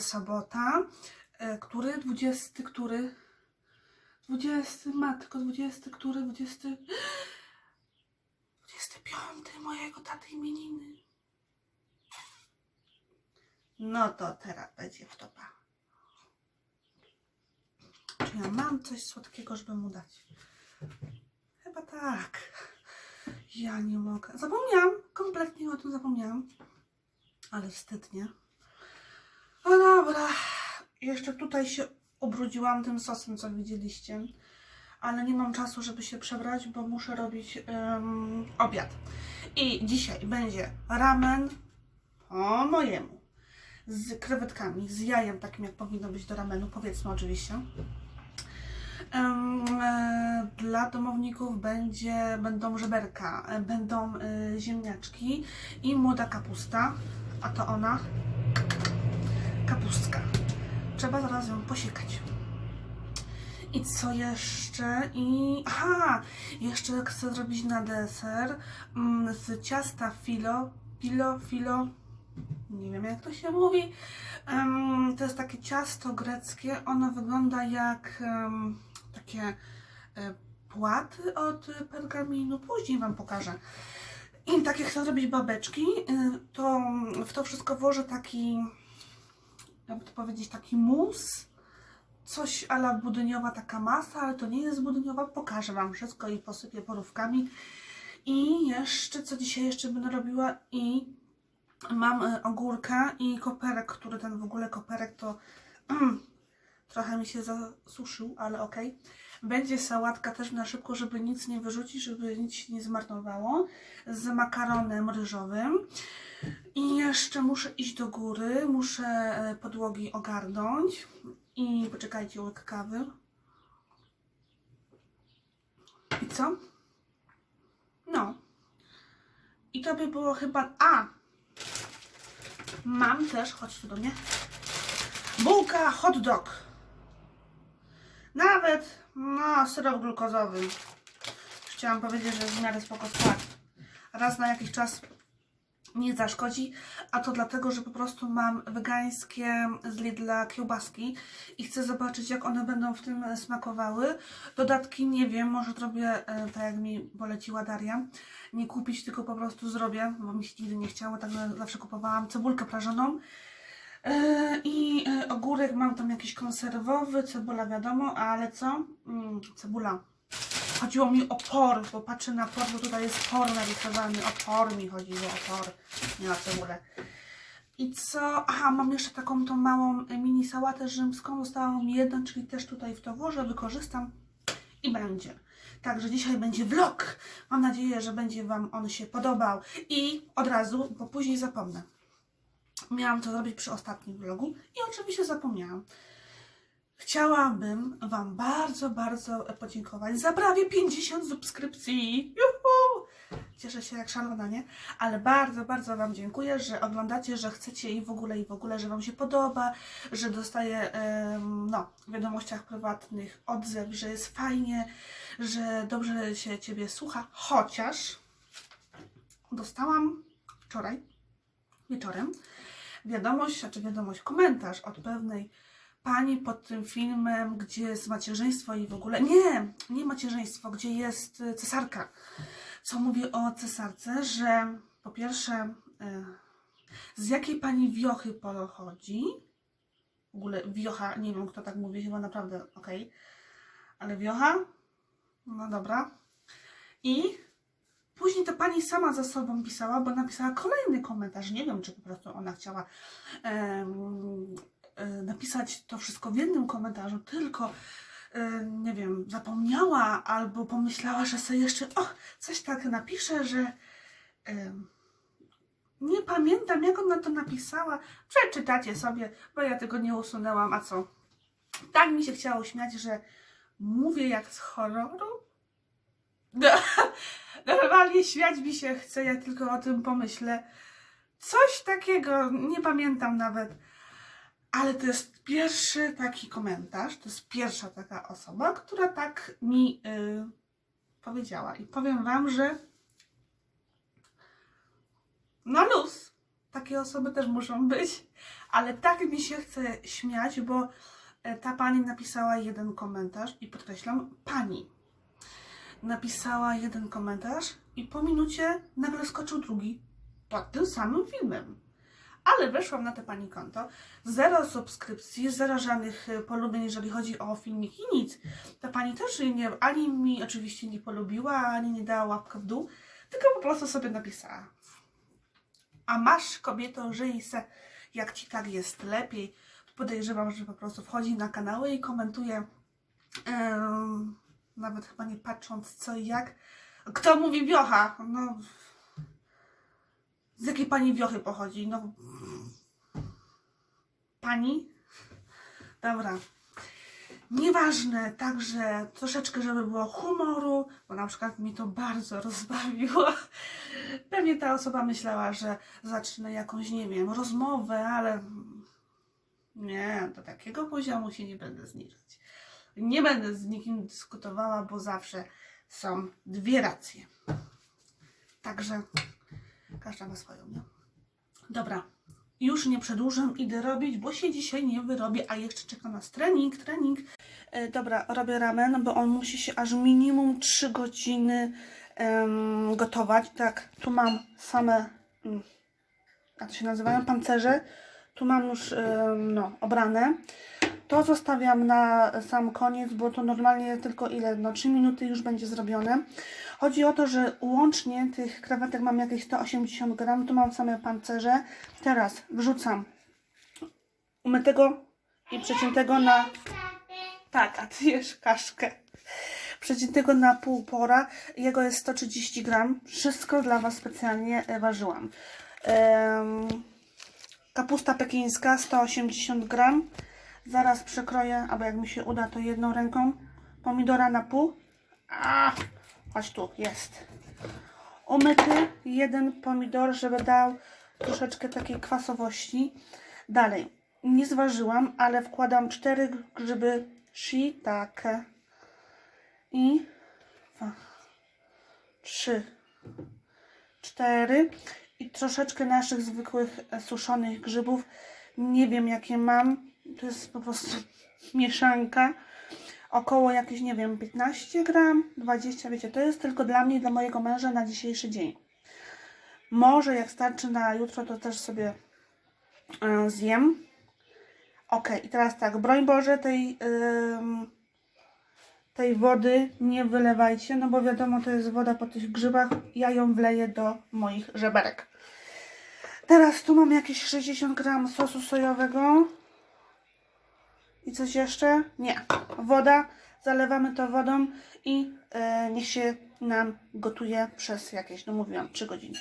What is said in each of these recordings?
sobota, e, który, 20, który, 20, matko, 20, który, 20, 25 mojego taty imieniny. No to teraz będzie wtopa. Czy ja mam coś słodkiego, żeby mu dać? Chyba tak. Ja nie mogę. Zapomniałam, kompletnie o tym zapomniałam. Ale wstyd, nie? Jeszcze tutaj się ubrudziłam tym sosem, co widzieliście. Ale nie mam czasu, żeby się przebrać, bo muszę robić em, obiad. I dzisiaj będzie ramen po mojemu. Z krewetkami, z jajem, takim jak powinno być do ramenu, powiedzmy oczywiście. Em, e, Dla domowników będzie, będą żeberka, e, będą e, ziemniaczki i młoda kapusta, a to ona kapustka. Trzeba zaraz ją posiekać. I co jeszcze? I aha, jeszcze chcę zrobić na deser mm, z ciasta filo, filo, filo, nie wiem jak to się mówi. Em, to jest takie ciasto greckie. Ono wygląda jak em, takie e, płaty od pergaminu. Później Wam pokażę. I takie chcę zrobić babeczki. y, To w to wszystko włożę taki, jakby to powiedzieć, taki mus. Coś ala budyniowa taka masa, ale to nie jest budyniowa. Pokażę Wam wszystko i posypię porówkami. I jeszcze, co dzisiaj jeszcze będę robiła i mam y, ogórka i koperek, który ten w ogóle koperek to trochę mi się zasuszył, ale okej. Będzie sałatka też na szybko, żeby nic nie wyrzucić, żeby nic się nie zmarnowało. Z makaronem ryżowym. I jeszcze muszę iść do góry, muszę e, podłogi ogarnąć. I poczekajcie, łyk kawy. I co? No. I to by było chyba... A! Mam też, chodź tu do mnie. Bułka hot dog. Nawet, no, syrop glukozowy. Chciałam powiedzieć, że w miarę spoko smak. Raz na jakiś czas nie zaszkodzi, a to dlatego, że po prostu mam wegańskie z Lidla kiełbaski i chcę zobaczyć, jak one będą w tym smakowały. Dodatki nie wiem, może zrobię e, tak, jak mi poleciła Daria. Nie kupić, tylko po prostu zrobię, bo mi się nigdy nie chciało, tak zawsze kupowałam cebulkę prażoną. E, I e, ogórek mam tam jakiś konserwowy, cebula wiadomo, ale co? Mm, cebula. Chodziło mi o por, bo patrzę na por, bo tutaj jest por narysowany. O por mi chodziło, o por, nie o cebulę. I co? Aha, mam jeszcze taką tą małą e, mini sałatę rzymską. Została mi jedna, czyli też tutaj w to włożę, wykorzystam i będzie. Także dzisiaj będzie vlog. Mam nadzieję, że będzie Wam on się podobał. I od razu, bo później zapomnę. Miałam to zrobić przy ostatnim vlogu i oczywiście zapomniałam. Chciałabym Wam bardzo, bardzo podziękować za prawie 50 subskrypcji. Juhu! Cieszę się jak szalona, nie? Ale bardzo, bardzo Wam dziękuję, że oglądacie, że chcecie i w ogóle, i w ogóle, że Wam się podoba, że dostaję no, w wiadomościach prywatnych odzew, że jest fajnie, że dobrze się Ciebie słucha. Chociaż dostałam wczoraj wieczorem wiadomość, znaczy wiadomość, komentarz od pewnej pani pod tym filmem, gdzie jest macierzyństwo i w ogóle. Nie, nie macierzyństwo, gdzie jest y, cesarka. Co mówi o cesarce, że po pierwsze, y, z jakiej pani wiochy pochodzi? W ogóle wiocha, nie wiem kto tak mówi, chyba naprawdę okej. Ale wiocha? No dobra. I Później ta pani sama za sobą pisała, bo napisała kolejny komentarz. Nie wiem, czy po prostu ona chciała e, napisać to wszystko w jednym komentarzu, tylko nie wiem, zapomniała albo pomyślała, że sobie jeszcze o, coś tak napisze, że nie pamiętam, jak ona to napisała. Przeczytacie sobie, bo ja tego nie usunęłam. A co? Tak mi się chciało śmiać, że mówię jak z horroru. Normalnie śmiać mi się chce, jak tylko o tym pomyślę. Coś takiego, nie pamiętam nawet. Ale to jest pierwszy taki komentarz, to jest pierwsza taka osoba, która tak mi y, powiedziała. I powiem Wam, że no luz, takie osoby też muszą być, ale tak mi się chce śmiać, bo e, ta pani napisała jeden komentarz i podkreślam, pani napisała jeden komentarz i po minucie nagle skoczył drugi pod tym samym filmem. Ale weszłam na te pani konto, zero subskrypcji, zero żadnych e, polubień, jeżeli chodzi o filmiki, nic. Ta pani też nie, ani mi oczywiście nie polubiła, ani nie dała łapkę w dół, tylko po prostu sobie napisała. A masz kobieto, żyj se, jak ci tak jest lepiej. Podejrzewam, że po prostu wchodzi na kanały i komentuje, em, nawet chyba nie patrząc co i jak. Kto mówi wiocha? No, z jakiej pani wiochy pochodzi? No, pani? Dobra. Nieważne, także troszeczkę, żeby było humoru, bo na przykład mi to bardzo rozbawiło. Pewnie ta osoba myślała, że zacznę jakąś, nie wiem, rozmowę, ale nie, do takiego poziomu się nie będę zniżać. Nie będę z nikim dyskutowała, bo zawsze są dwie racje. Także każda ma swoją, nie? Dobra, już nie przedłużam, idę robić, bo się dzisiaj nie wyrobię, a jeszcze czeka nas trening, trening. E, dobra, robię ramen, bo on musi się aż minimum 3 godziny em, gotować. Tak, tu mam same, mm, jak to się nazywają, pancerze. Tu mam już em, no, obrane. To zostawiam na sam koniec, bo to normalnie tylko ile? No 3 minuty już będzie zrobione. Chodzi o to, że łącznie tych krewetek mam jakieś 180 gram, tu mam same pancerze. Teraz wrzucam umytego i przeciętego na... Tak, a ty jesz kaszkę. Przeciętego na pół pora. Jego jest 130 gram. Wszystko dla Was specjalnie e, ważyłam. Em, kapusta pekińska 180 gram. Zaraz przekroję, albo jak mi się uda, to jedną ręką. Pomidora na pół. A, chodź tu, jest. Umyty jeden pomidor, żeby dał troszeczkę takiej kwasowości. Dalej, nie zważyłam, ale wkładam cztery grzyby shiitake. I dwa, trzy, cztery. I troszeczkę naszych zwykłych e, suszonych grzybów. Nie wiem jakie mam. To jest po prostu mieszanka. Około jakieś, nie wiem, 15 gram, 20, wiecie, to jest tylko dla mnie i dla mojego męża na dzisiejszy dzień. Może jak starczy na jutro, to też sobie e, zjem. Ok, i teraz tak, broń Boże, tej, ym, tej wody nie wylewajcie, no bo wiadomo, to jest woda po tych grzybach. Ja ją wleję do moich żeberek. Teraz tu mam jakieś 60 gram sosu sojowego. I coś jeszcze? Nie. Woda. Zalewamy to wodą i e, niech się nam gotuje przez jakieś, no mówiłam, 3 godziny.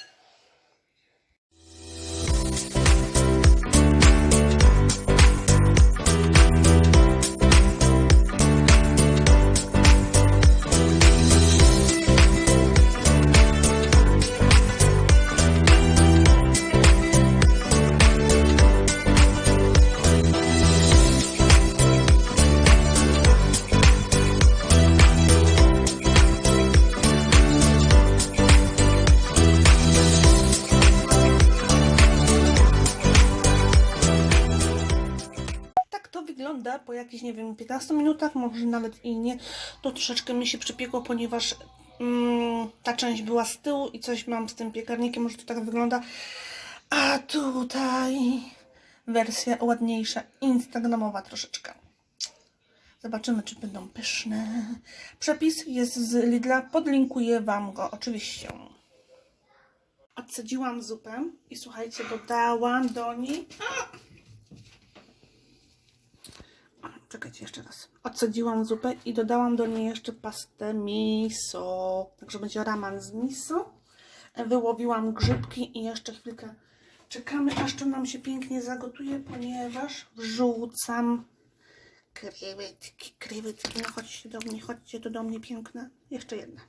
Jakichś, nie wiem, 15 minutach, może nawet i nie. To troszeczkę mi się przypiekło, ponieważ mm, ta część była z tyłu i coś mam z tym piekarnikiem, może to tak wygląda. A tutaj wersja ładniejsza, instagramowa troszeczkę. Zobaczymy, czy będą pyszne. Przepis jest z Lidla, podlinkuję Wam go oczywiście. Odsadziłam zupę i słuchajcie, dodałam do niej Czekajcie jeszcze raz. Odsadziłam zupę i dodałam do niej jeszcze pastę miso. Także będzie ramen z miso. Wyłowiłam grzybki i jeszcze chwilkę czekamy, aż to nam się pięknie zagotuje, ponieważ wrzucam krewetki, krewetki. No chodźcie do mnie, chodźcie tu do mnie piękne. Jeszcze jedna.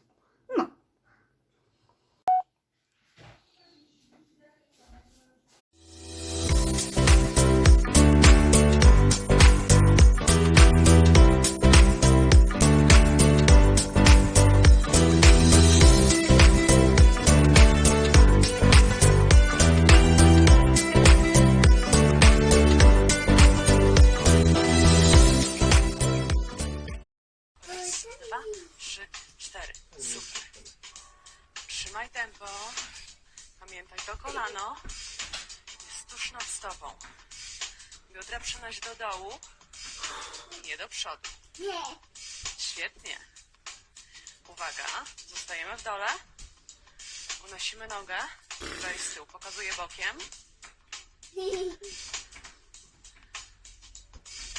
Nogę. Tutaj z tyłu. Pokazuję bokiem.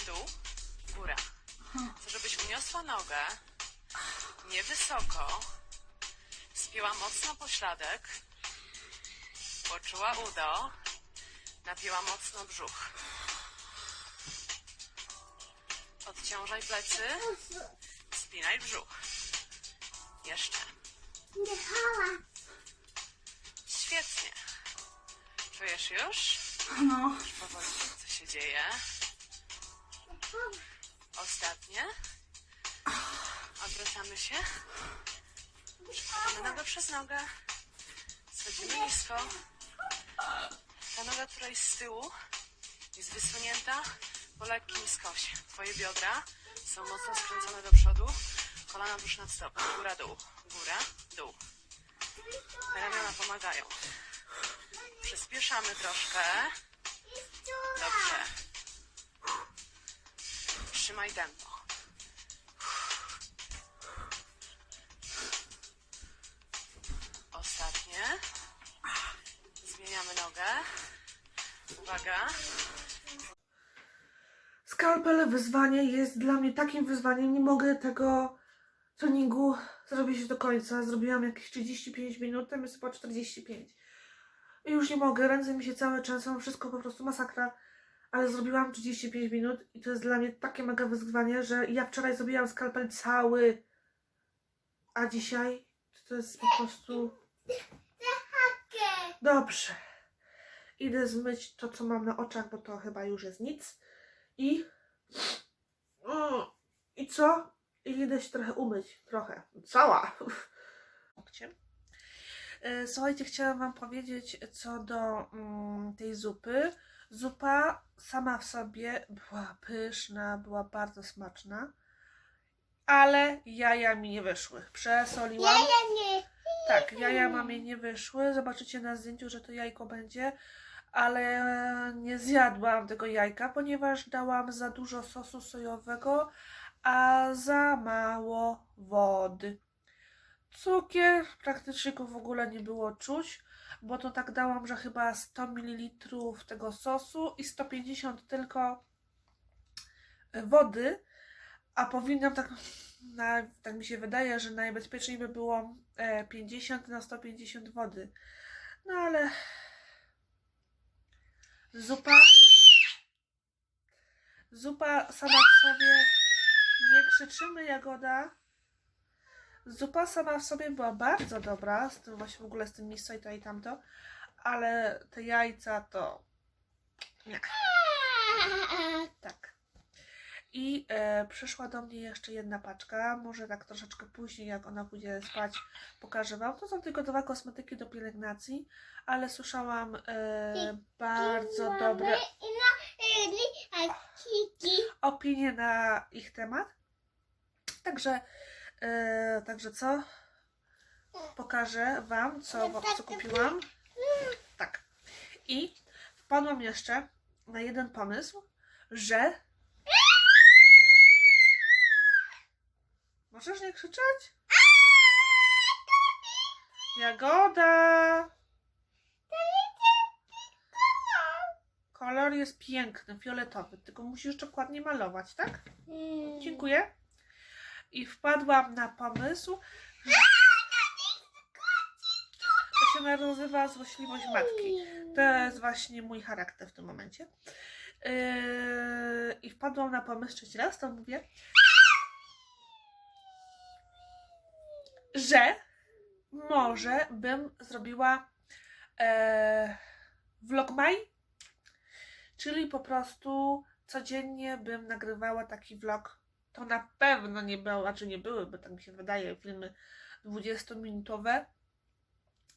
Dół, góra. Chcę, żebyś uniosła nogę niewysoko, spięła mocno pośladek, poczuła udo, napięła mocno brzuch. Odciążaj plecy, spinaj brzuch. Jeszcze. Dechała. Świetnie. Czujesz już? No, Już powoli, co się dzieje. Ostatnie. Odwracamy się. Przekładamy nogę przez nogę. Schodzimy nisko. Ta noga, która jest z tyłu, jest wysunięta po lekkim skosie. Twoje biodra są mocno skręcone do przodu. Kolana tuż nad stopą. Góra, dół. Góra, dół. Ramiona pomagają. Przyspieszamy troszkę. Dobrze. Trzymaj tempo. Ostatnie. Zmieniamy nogę. Uwaga. skalpel wyzwanie jest dla mnie takim wyzwaniem. Nie mogę tego treningu zrobić do końca. Zrobiłam jakieś 35 minut, tam jest chyba 45. I już nie mogę, ręce mi się całe trzęsą, wszystko po prostu masakra. Ale zrobiłam 35 minut i to jest dla mnie takie mega wyzwanie, że ja wczoraj zrobiłam skalpel cały, a dzisiaj to jest po prostu dobrze. Idę zmyć to, co mam na oczach, bo to chyba już jest nic. I. I co? I idę się trochę umyć. Trochę. Cała. Okciem. E, Słuchajcie, chciałam Wam powiedzieć co do mm, tej zupy. Zupa sama w sobie była pyszna, była bardzo smaczna, ale jaja mi nie wyszły. Przesoliłam. Ja nie. Tak, jaja mamie nie wyszły. Zobaczycie na zdjęciu, że to jajko będzie, ale nie zjadłam tego jajka, ponieważ dałam za dużo sosu sojowego, a za mało wody. Cukier praktycznie go w ogóle nie było czuć, bo to tak dałam, że chyba 100 ml tego sosu i 150 tylko wody, a powinnam tak, na, tak mi się wydaje, że najbezpieczniej by było e, 50 na 150 wody. No ale zupa zupa sama w sobie krzyczymy Jagoda. Zupa sama w sobie była bardzo dobra, z tym właśnie w ogóle z tym miso i to i tamto, ale te jajca to nie. Tak. I e, przyszła do mnie jeszcze jedna paczka. Może tak troszeczkę później, jak ona pójdzie spać, pokażę Wam. To są tylko dwa kosmetyki do pielęgnacji, ale słyszałam e, bardzo dobre opinie na ich temat. Także, e, także co? Pokażę Wam, co, co kupiłam. Tak. I wpadłam jeszcze na jeden pomysł, że. Możesz nie krzyczeć? Jagoda! Kolor jest piękny, fioletowy, tylko musisz dokładnie malować, tak? Dziękuję. I wpadłam na pomysł, że to się nazywa złośliwość matki. To jest właśnie mój charakter w tym momencie. Yy, I wpadłam na pomysł trzeci raz, to mówię, że może bym zrobiła e, vlogmaj, czyli po prostu codziennie bym nagrywała taki vlog. To na pewno nie było, znaczy nie były, bo tak mi się wydaje, filmy 20-minutowe,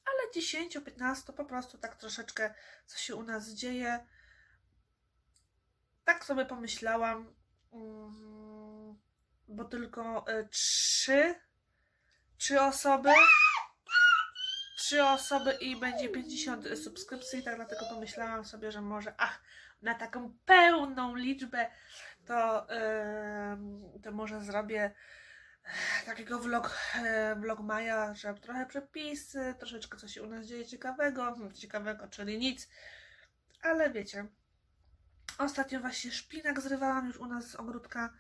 ale 10-15 po prostu tak troszeczkę, co się u nas dzieje. Tak sobie pomyślałam, mm, bo tylko y, trzy, trzy osoby. trzy osoby i będzie 50 subskrypcji, tak dlatego pomyślałam sobie, że może ach, na taką pełną liczbę to, em, to może zrobię takiego vlog, e, vlog Maja, że trochę przepisy, troszeczkę co się u nas dzieje ciekawego, hmm, ciekawego, czyli nic, ale wiecie, ostatnio właśnie szpinak zrywałam już u nas z ogródka,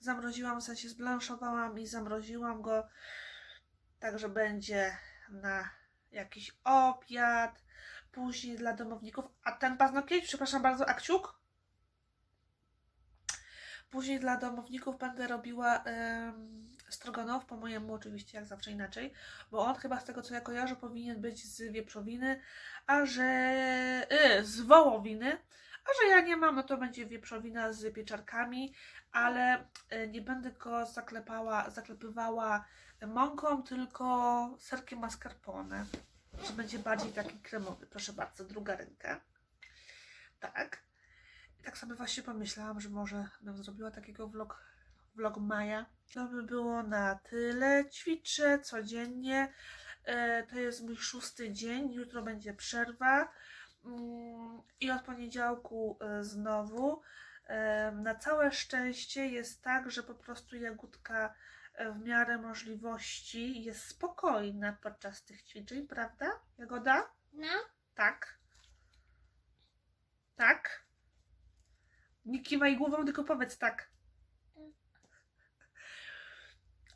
zamroziłam, w sensie zblanszowałam i zamroziłam go, także będzie na jakiś obiad, później dla domowników, a ten paznokieć, przepraszam bardzo, a kciuk? Później dla domowników będę robiła em, stroganow, po mojemu oczywiście, jak zawsze inaczej, bo on chyba z tego co ja kojarzę powinien być z wieprzowiny, a że y, z wołowiny, a że ja nie mam, no to będzie wieprzowina z pieczarkami, ale y, nie będę go zaklepała, zaklepywała mąką, tylko serkiem mascarpone, że będzie bardziej taki kremowy. Proszę bardzo, druga ręka. Tak. I tak sobie właśnie pomyślałam, że może bym zrobiła takiego vlog, vlog Maja. To by było na tyle. Ćwiczę codziennie. E, to jest mój szósty dzień. Jutro będzie przerwa. Mm, I od poniedziałku e, znowu. E, Na całe szczęście jest tak, że po prostu Jagódka w miarę możliwości jest spokojna podczas tych ćwiczeń, prawda? Jagoda? No, Tak. Tak. Nie kiwaj głową, tylko powiedz tak.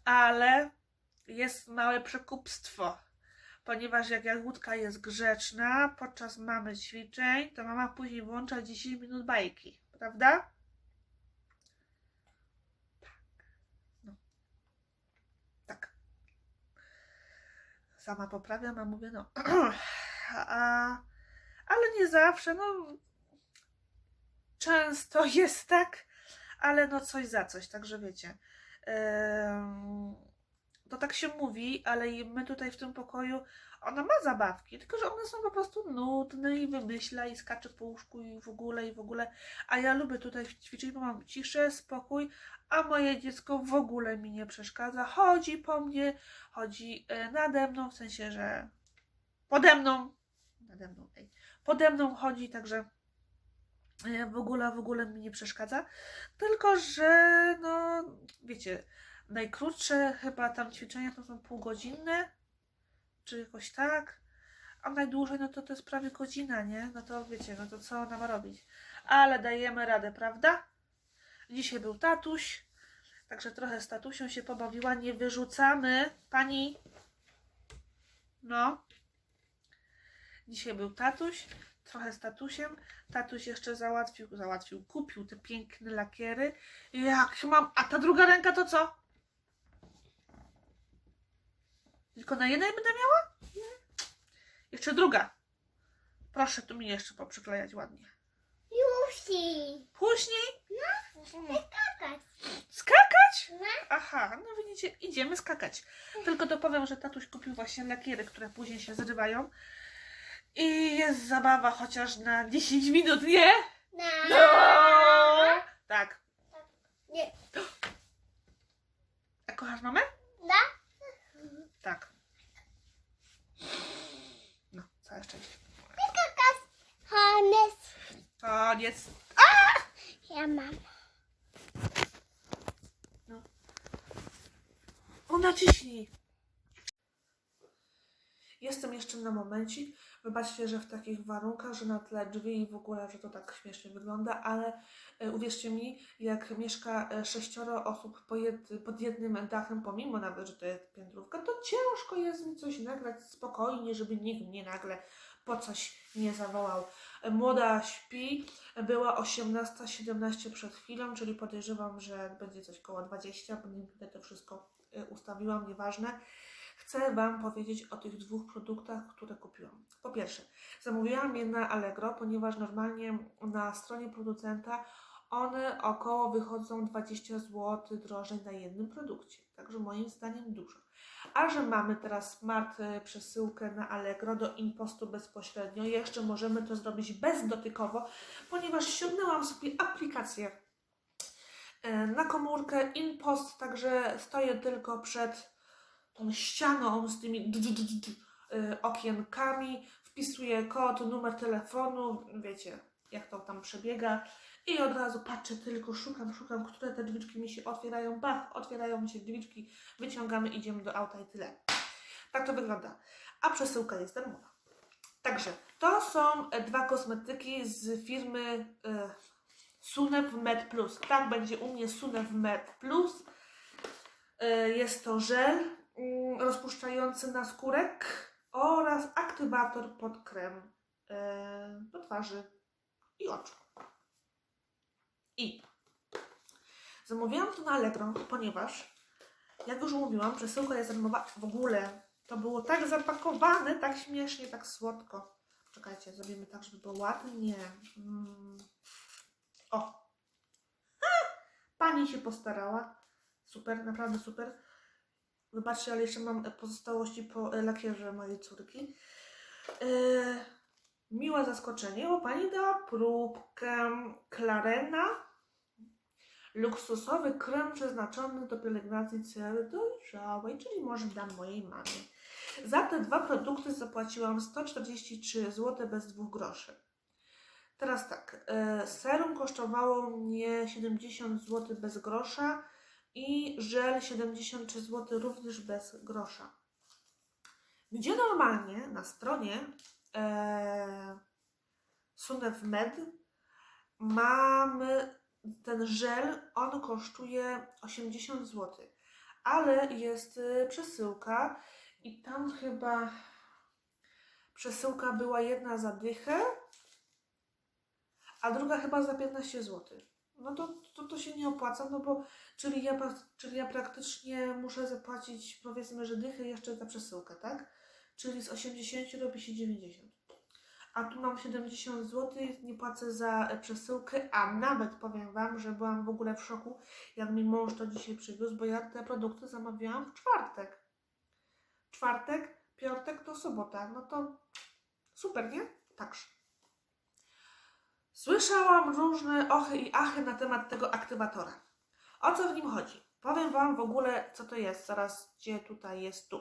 Ale jest małe przekupstwo. Ponieważ jak Jagódka jest grzeczna podczas mamy ćwiczeń, to mama później włącza 10 minut bajki. Prawda? Tak. No. Tak. Sama poprawiam, a mówię no. a, ale nie zawsze, no często jest tak, ale no coś za coś, także wiecie. To tak się mówi, ale my tutaj w tym pokoju, ona ma zabawki, tylko że one są po prostu nudne i wymyśla i skacze po łóżku i w ogóle i w ogóle, a ja lubię tutaj ćwiczyć, bo mam ciszę, spokój, a moje dziecko w ogóle mi nie przeszkadza, chodzi po mnie, chodzi e, nade mną, w sensie, że pode mną, nade mną, ej, pode mną chodzi, także w ogóle, w ogóle mi nie przeszkadza. Tylko, że no, wiecie, najkrótsze chyba tam ćwiczenia to są półgodzinne, czy jakoś tak. A najdłużej, no to to jest prawie godzina, nie? No to wiecie, no to co ona ma robić? Ale dajemy radę, prawda? Dzisiaj był tatuś, także trochę z tatusią się pobawiła. Nie wyrzucamy, pani. No. Dzisiaj był tatuś, trochę z tatusiem. Tatuś jeszcze załatwił, załatwił, kupił te piękne lakiery. Jak mam, a ta druga ręka to co? Tylko na jednej będę miała? Jeszcze druga. Proszę tu mi jeszcze poprzyklejać ładnie. Jusi. Później Kakać. skakać? No. Aha, no widzicie, idziemy skakać. Tylko dopowiem, że tatuś kupił właśnie lakiery, które później się zrywają. I jest zabawa chociaż na 10 minut, nie? No. No! Tak. Nie. A kochasz mamę? Da? Tak. No, całe szczęście. Kakać. Hannes. Koniec. Ja mam. O, naciśnij. Jestem jeszcze na momencik. Wybaczcie, że w takich warunkach, że na tle drzwi i w ogóle, że to tak śmiesznie wygląda, ale e, uwierzcie mi, jak mieszka e, sześcioro osób pod jednym dachem, pomimo nawet, że to jest piętrówka, to ciężko jest mi coś nagrać spokojnie, żeby nikt mnie nagle po coś nie zawołał. E, Młoda śpi, była 18.17 przed chwilą, czyli podejrzewam, że będzie coś koło 20, bo nie to wszystko y, ustawiłam, nieważne. Chcę Wam powiedzieć o tych dwóch produktach, które kupiłam. Po pierwsze, zamówiłam je na Allegro, ponieważ normalnie na stronie producenta one około wychodzą 20 zł drożej na jednym produkcie. Także moim zdaniem dużo. A że mamy teraz smart y, przesyłkę na Allegro do Impostu bezpośrednio, jeszcze możemy to zrobić bezdotykowo, ponieważ ściągnęłam sobie aplikację e, na komórkę InPost, także stoję tylko przed tą ścianą z tymi y, okienkami, wpisuję kod, numer telefonu, wiecie, jak to tam przebiega. I od razu patrzę tylko, szukam, szukam, które te drzwiczki mi się otwierają. Bach, otwierają mi się drzwiczki, wyciągamy, idziemy do auta i tyle. Tak to wygląda. A przesyłka jest darmowa. Także to są e, dwa kosmetyki z firmy e, Sunev Med Plus. Tak będzie u mnie Sunev Med Plus. E, jest to żel rozpuszczający na skórek oraz aktywator pod krem e, do twarzy i oczu. I zamówiłam to na Allegro, ponieważ jak już mówiłam, przesyłka jest darmowa. W ogóle to było tak zapakowane, tak śmiesznie, tak słodko. Czekajcie, zrobimy tak, żeby było ładnie. Mm. O! Ha! Pani się postarała. Super, naprawdę super. Wybaczcie, ale jeszcze mam pozostałości po e, lakierze mojej córki. E, miłe zaskoczenie, bo pani dała próbkę Clarena. Luksusowy krem przeznaczony do pielęgnacji cery dojrzałej, czyli może dam mojej mamie. Za te dwa produkty zapłaciłam 143 zł bez dwóch groszy. Teraz tak, e, serum kosztowało mnie 70 zł bez grosza i żel 73 zł również bez grosza. Gdzie normalnie na stronie e, Sunev Med mamy ten żel, on kosztuje 80 zł, ale jest y, przesyłka i tam chyba przesyłka była jedna za dychę, a druga chyba za 15 zł. No to, to, to się nie opłaca, no bo czyli ja, czyli ja praktycznie muszę zapłacić powiedzmy, że dychę jeszcze za przesyłkę, tak? Czyli z 80 robi się 90. A tu mam 70 zł, nie płacę za przesyłkę, a nawet powiem Wam, że byłam w ogóle w szoku, jak mi mąż to dzisiaj przywiózł, bo ja te produkty zamawiałam w czwartek. Czwartek, piątek to sobota, no to super, nie? Także. Słyszałam różne ochy i achy na temat tego aktywatora. O co w nim chodzi? Powiem Wam w ogóle, co to jest, zaraz gdzie tutaj jest tu.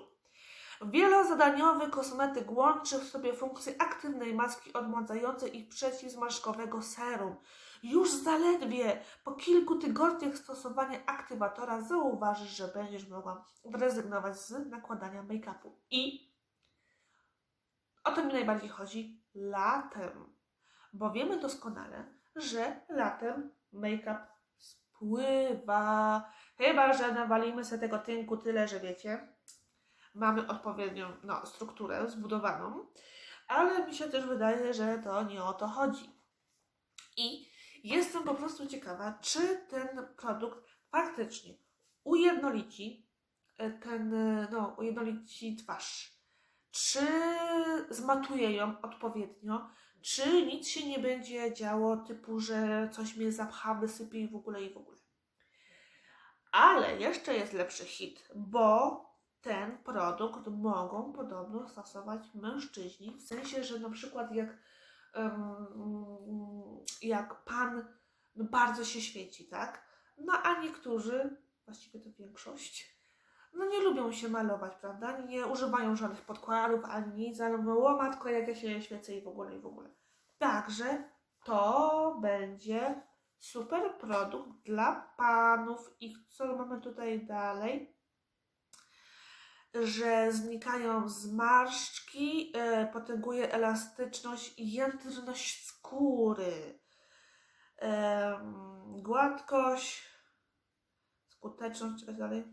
Wielozadaniowy kosmetyk łączy w sobie funkcję aktywnej maski odmładzającej i przeciwzmarszczkowego serum. Już zaledwie po kilku tygodniach stosowania aktywatora zauważysz, że będziesz mogła zrezygnować z nakładania make-upu. I o to mi najbardziej chodzi latem, bo wiemy doskonale, że latem make-up spływa. Chyba, że nawalimy sobie tego tynku tyle, że wiecie, mamy odpowiednią no, strukturę zbudowaną, ale mi się też wydaje, że to nie o to chodzi. I jestem po prostu ciekawa, czy ten produkt faktycznie ujednolici e, ten, e, no, ujednolici twarz, czy zmatuje ją odpowiednio, czy nic się nie będzie działo, typu, że coś mnie zapcha, wysypie i w ogóle i w ogóle. Ale jeszcze jest lepszy hit, bo ten produkt mogą podobno stosować mężczyźni, w sensie, że na przykład jak, em, jak pan bardzo się świeci, tak? No a niektórzy, właściwie to większość, no nie lubią się malować, prawda? Nie używają żadnych podkładów ani nic, ale mówią, matko, jak ja się świecę i w ogóle, i w ogóle. Także to będzie super produkt dla panów. I co mamy tutaj dalej? że znikają zmarszczki, e, potęguje elastyczność i jędrność skóry, gładkość, skuteczność, i tak dalej,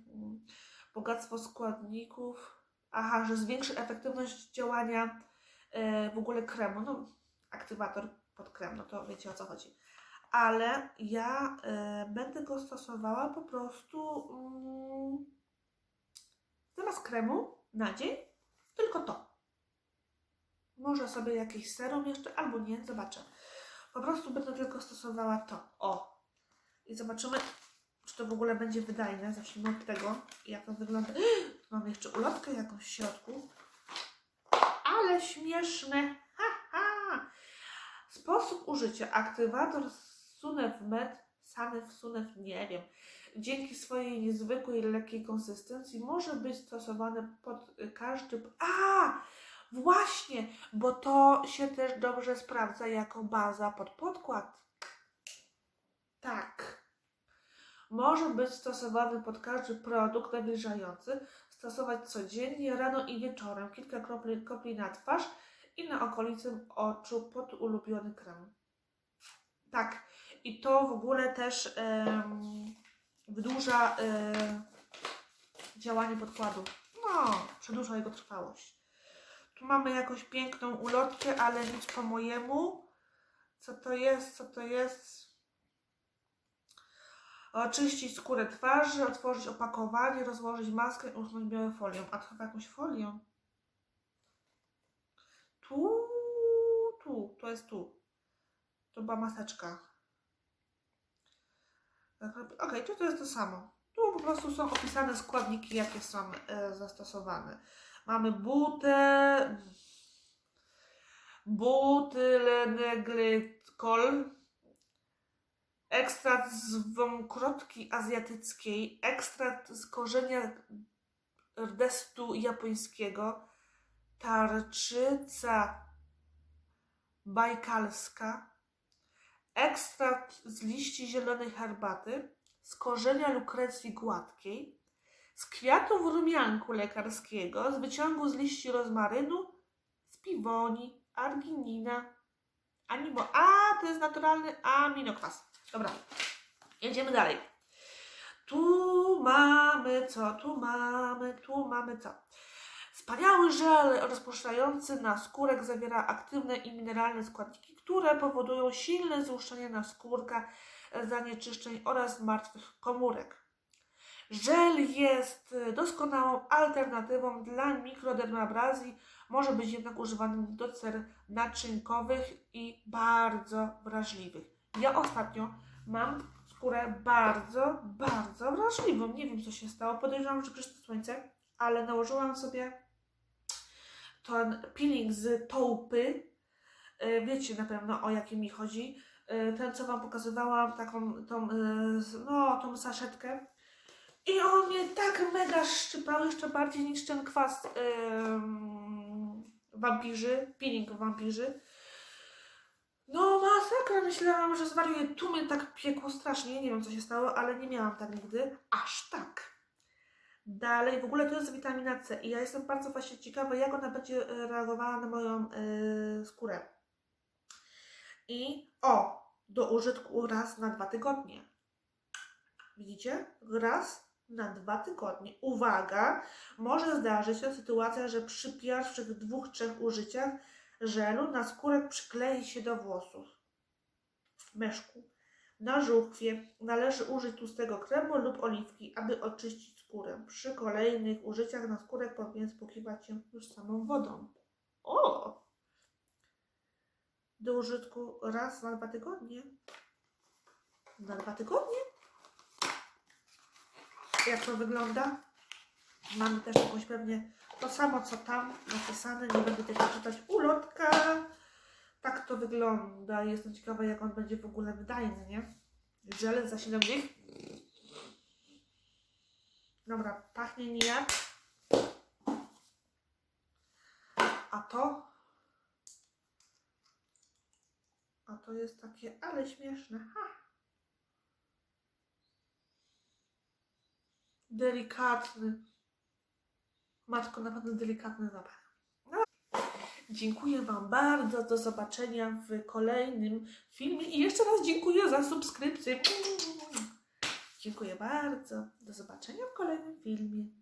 bogactwo składników, aha, że zwiększy efektywność działania e, w ogóle kremu, no aktywator pod krem, no to wiecie o co chodzi. Ale ja e, będę go stosowała po prostu mm, zamiast kremu na dzień, tylko to. Może sobie jakiś serum jeszcze, albo nie, zobaczę. Po prostu będę tylko stosowała to. O! I zobaczymy, czy to w ogóle będzie wydajne. Zacznijmy od tego, jak to wygląda. Mam jeszcze ulotkę jakąś w środku. Ale śmieszne! Ha, ha. Sposób użycia. Aktywator Sunev Med, Sanev, Sunev, nie wiem. dzięki swojej niezwykłej, lekkiej konsystencji może być stosowane pod każdy. A! Właśnie, bo to się też dobrze sprawdza jako baza pod podkład. Tak. Może być stosowany pod każdy produkt nawilżający, stosować codziennie, rano i wieczorem, kilka kropli, kropli na twarz i na okolicę oczu pod ulubiony krem. Tak, i to w ogóle też em, wydłuża e, działanie podkładu. No, przedłuża jego trwałość. Tu mamy jakąś piękną ulotkę, ale nic po mojemu. Co to jest? Co to jest? Oczyścić skórę twarzy, otworzyć opakowanie, rozłożyć maskę i usunąć białą folią. A to chyba jakąś folią. Tu, tu, to jest tu. To była maseczka. Okej, tu to jest to samo. Tu po prostu są opisane składniki, jakie są e, zastosowane. Mamy butę, butylenglykol, ekstrakt z wąkrotki azjatyckiej, ekstrakt z korzenia rdestu japońskiego, tarczyca bajkalska, ekstrakt z liści zielonej herbaty, z korzenia lukrecji gładkiej, z kwiatów rumianku lekarskiego, z wyciągu z liści rozmarynu, z piwoni, arginina, animo. A, to jest naturalny aminokwas. Dobra, jedziemy dalej. Tu mamy co? Tu mamy, tu mamy co? Wspaniały żel rozpuszczający na skórek zawiera aktywne i mineralne składniki, które powodują silne złuszczenie na skórka zanieczyszczeń oraz martwych komórek. Żel jest doskonałą alternatywą dla mikrodermabrazji, może być jednak używany do cer naczynkowych i bardzo wrażliwych. Ja ostatnio mam skórę bardzo, bardzo wrażliwą. Nie wiem, co się stało. Podejrzewam, że przez to słońce, ale nałożyłam sobie ten peeling z taupy. E, Wiecie na pewno o jakie mi chodzi. E, Ten, co Wam pokazywałam, taką tą, e, no, tą saszetkę. I on mnie tak mega szczypał, jeszcze bardziej niż ten kwas em, wampirzy, peeling wampirzy. No masakra, myślałam, że zwariuję. Tu mnie tak piekło strasznie, nie wiem co się stało, ale nie miałam tak nigdy. Aż tak. Dalej, w ogóle to jest witamina C i ja jestem bardzo właśnie ciekawa, jak ona będzie e, reagowała na moją e, skórę. I o, do użytku raz na dwa tygodnie. Widzicie? Raz na dwa tygodnie. Uwaga, może zdarzyć się sytuacja, że przy pierwszych dwóch, trzech użyciach żelu na skórek przyklei się do włosów. Meszku. Na żuchwie należy użyć tłustego kremu lub oliwki, aby oczyścić skórę. Przy kolejnych użyciach na skórek powinien spłukiwać się już samą wodą. O! Do użytku raz na dwa tygodnie. Na dwa tygodnie? Jak to wygląda? Mamy też jakąś pewnie to samo, co tam napisane. Nie będę tego czytać. Ulotka. Tak to wygląda. Jestem ciekawa, jak on będzie w ogóle wydajny, nie? Żel za 7 dni. Dobra, pachnie nijak. A to? A to jest takie, ale śmieszne. Ha. Delikatny. Matko, naprawdę delikatny zapach. No. Dziękuję Wam bardzo. Do zobaczenia w kolejnym filmie. I jeszcze raz dziękuję za subskrypcję. Dziękuję bardzo. Do zobaczenia w kolejnym filmie.